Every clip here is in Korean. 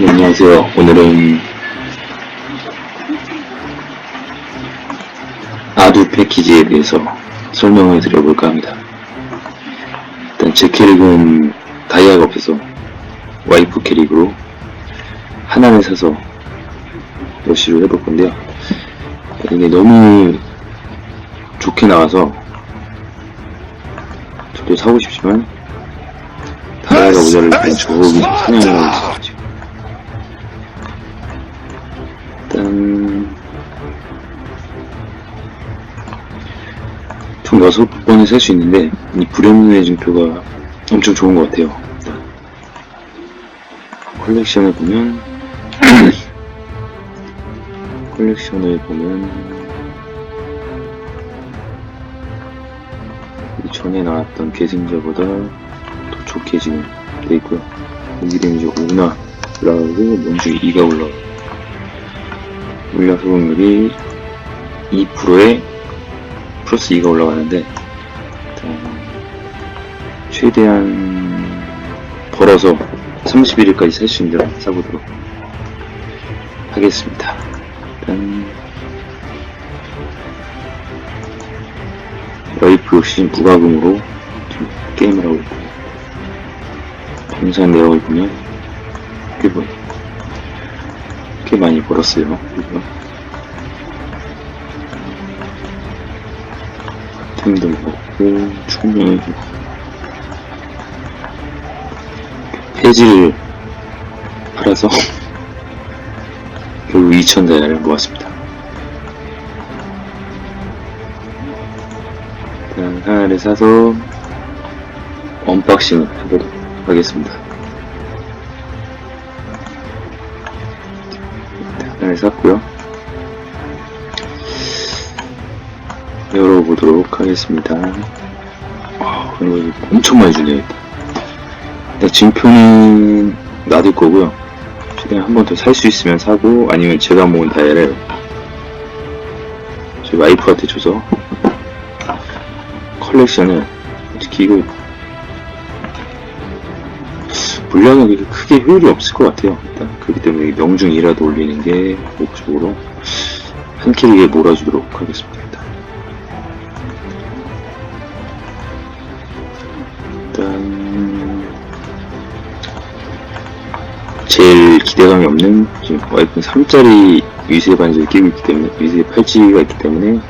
네, 안녕하세요. 오늘은 아두 패키지에 대해서 설명을 드려볼까 합니다. 일단 제 캐릭은 다이아가 없어서 와이프 캐릭으로 하나를 사서 러쉬를 해볼 건데요. 이게 너무 좋게 나와서 저도 사고 싶지만 다이아가 모자를 그냥 저기 사냥을 총 여섯 번에 살수 있는데 이 불연의 증표가 엄청 좋은 것 같아요. 컬렉션을 보면 컬렉션을 보면 이 전에 나왔던 계승자보다 더 좋게 지금 돼 있고요. 여기는 이제 오나 올라가고 먼저 2가 올라가고 물약 소금률이 2%에 플러스 2가 올라가는데 최대한 벌어서 31일까지 살 수 있는 대로 사보도록 하겠습니다. 일단 라이프 역시 무과금으로 게임을 하고 있고 동산 내역을 보면 꽤, 뭐, 꽤 많이 벌었어요. 그 죠? 템도 먹고 충분히 폐지를 팔아서 결국 2,000달러를 모았습니다. 일단 하나를 사서 언박싱을 해보도록 하겠습니다. 하나를 샀고요. 열어보도록 하겠습니다. 아, 그리고 이거 엄청 많이 주네요. 일단. 증표는 놔둘 거고요. 최대한 한 번 더 살 수 있으면 사고 아니면 제가 모은 다이아를 저희 와이프한테 줘서 컬렉션을 솔직히 이거 물량은 그렇게 크게 효율이 없을 것 같아요. 일단 그렇기 때문에 명중이라도 올리는 게 목적으로 한 캐릭에 몰아주도록 하겠습니다. 일단. 제일 기대감이 없는 지금 와이프는 3짜리 위세 반지를 끼고 있기 때문에 위세 팔찌가 있기 때문에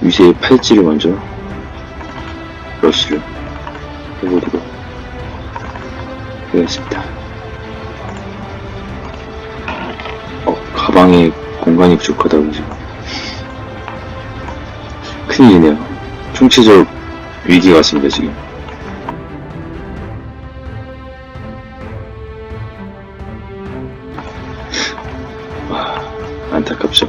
위세 팔찌를 먼저 러쉬를 해보도록 하겠습니다. 어, 가방에 공간이 부족하다고 지금 큰일이네요. 총체적 위기가 왔습니다 지금. 와, 안타깝죠.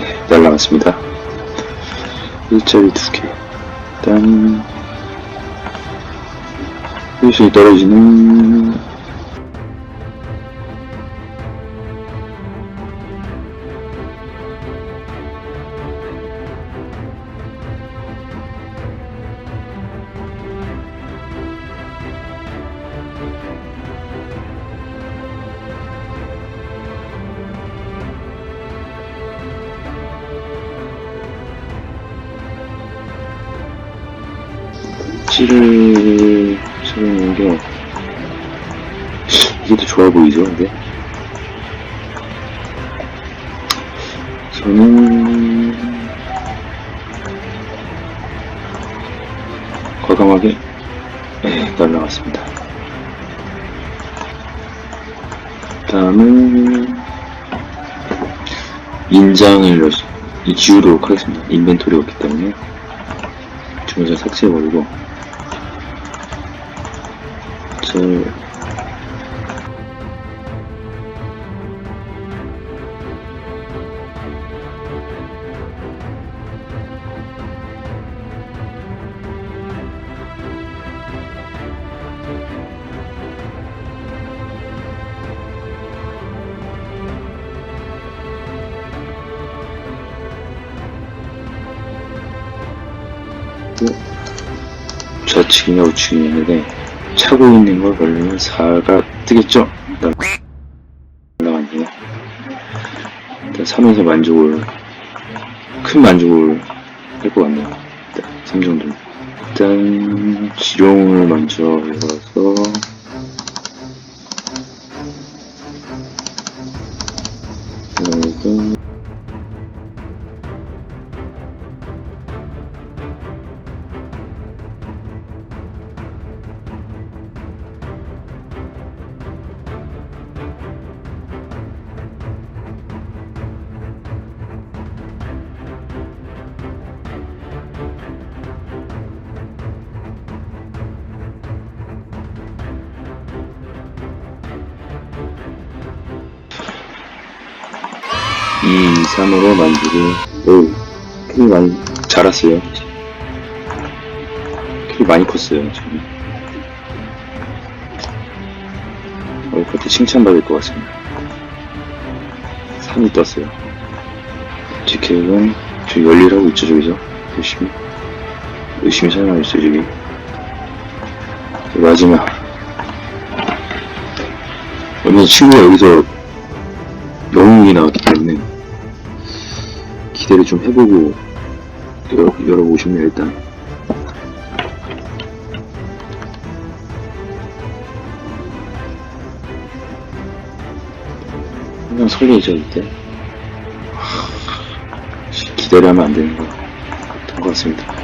네, 날라갔습니다. 1짜리 두 개. 일 단, 효율이 떨어지는 찌를 쳐놓는 게 이게 더 좋아 보이죠, 근데? 저는 과감하게 네, 날라갔습니다. 다음은 인장을 지우도록 하겠습니다. 인벤토리가 없기 때문에 주문서 삭제해버리고 둘 좌측이냐 우측이냐 이게 차고 있는 걸 걸리면 4가 뜨겠죠? 올라갔네요. 일단 3에서 만족을 큰 만족을 할 것 같네요. 일단 3 정도. 일단 지룡을 먼저 열어서 2, 3으로 만들고. 오 크기 많이 자랐어요. 크기 많이 컸어요 지금. 어이퍼트 칭찬받을 것 같습니다. 3이 떴어요. 지켓은 저 열일하고 있죠 저기서? 열심히. 열심히 사용하고 있어요 저기. 마지막. 얼마 친구가 여기서 영웅이나 기 기대를 좀 해보고 열어, 열어보시면 일단. 항상 설레죠 이때. 하, 기대를 하면 안 되는 거 같은 것 같습니다.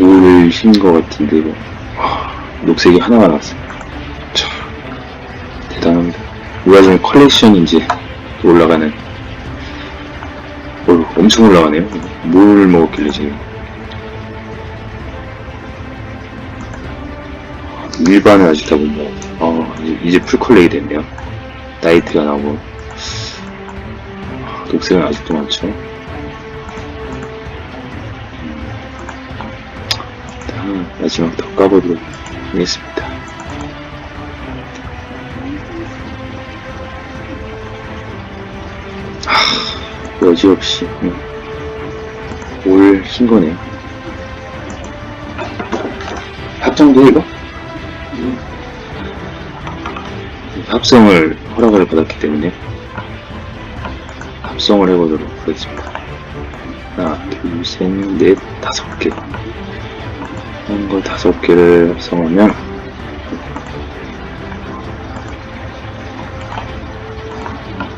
올흰 것 같은데 이거. 하, 녹색이 하나가 나왔어요. 참 대단합니다. 이 와중에 또 올라가는 어, 엄청 올라가네요. 뭘 먹었길래 지금. 일반을 아직 다 못 먹어. 어, 이제, 풀컬렉이 됐네요. 나이트가 나오고. 아, 녹색은 아직도 많죠? 다음 마지막 더 까보도록 하겠습니다 여지없이 음, 올흰 거네요. 합정도 이거? 음. 합성을 허락을 받았기 때문에 합성을 해보도록 하겠습니다. 하나, 둘, 셋, 넷, 다섯 개. 한거 다섯 개를 합성하면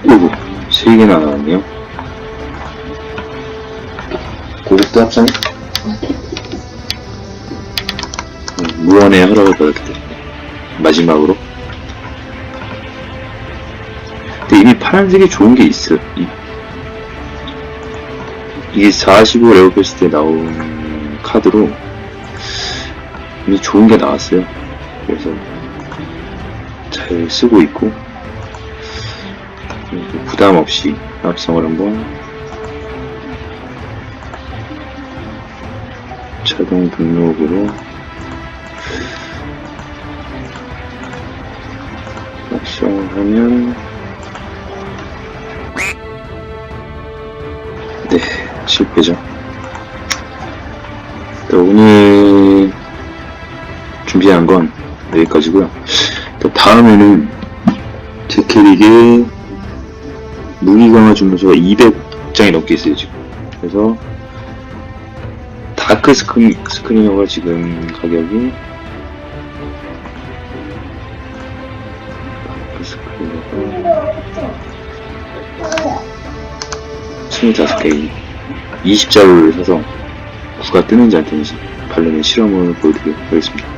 오구 세 개나 나왔네요. 고급도 합성? 허락을 받았기 때문에 마지막으로. 근데 이미 파란색이 좋은 게 있어 이, 이게 45 레오패스 때 나온 카드로 이미 좋은 게 나왔어요. 그래서 잘 쓰고 있고 부담 없이 합성을 한번 자동 등록으로 합성을 하면 네 실패죠. 네, 오늘 준비한 건 여기까지고요. 또 다음에는 제 캐릭에 무기 강화 주문서가 200장이 넘게 있어요 지금. 그래서 다크 스크린, 스크리너가 지금 가격이? 다크 스크리너가 25개 20자루를 사서 구가 뜨는지 안 뜨는지 바르는 실험을 보여드리도록 하겠습니다